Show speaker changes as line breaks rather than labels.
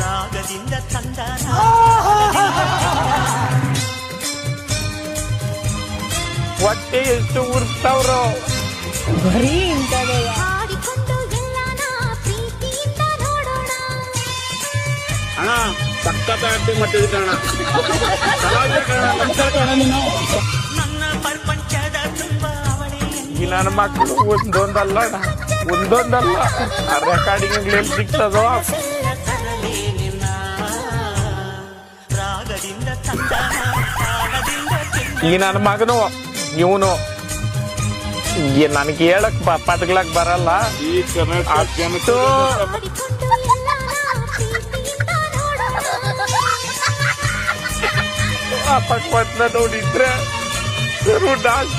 ರಾಗದಿಂದ ತಂದ
ಹೊಟ್ಟೆ ಎಷ್ಟು ಉರ್ತಾವ್ರು
ಬರೀ ಇಂಥದೇ.
ಅಣ್ಣ ಆಕ್ಟಿಂಗ್ ಮಾಡ್ತಿದ್ದೆ ಕಣ
ನನ್ನ ಪ್ರಪಂಚದ ತುಂಬ
ಈ ನನ್ನ ಮಕ್ಕಳು ಒಂದೊಂದಲ್ಲ. ಒಂದೊಂದಲ್ಲ. ಆ ರೆಕಾರ್ಡಿಂಗ್ ಸಿಗ್ತದೋ.
ತರಲೇ ನಿನ್ನ
ಮಗನು ಇವನು. ನನಗೆ ಹೇಳಕ್ ಪದಗ್ಲಕ್ ಬರಲ್ಲ. ಅಷ್ಟು ಪಟ್ನ ನೋಡಿದ್ರೆ ನಾಶ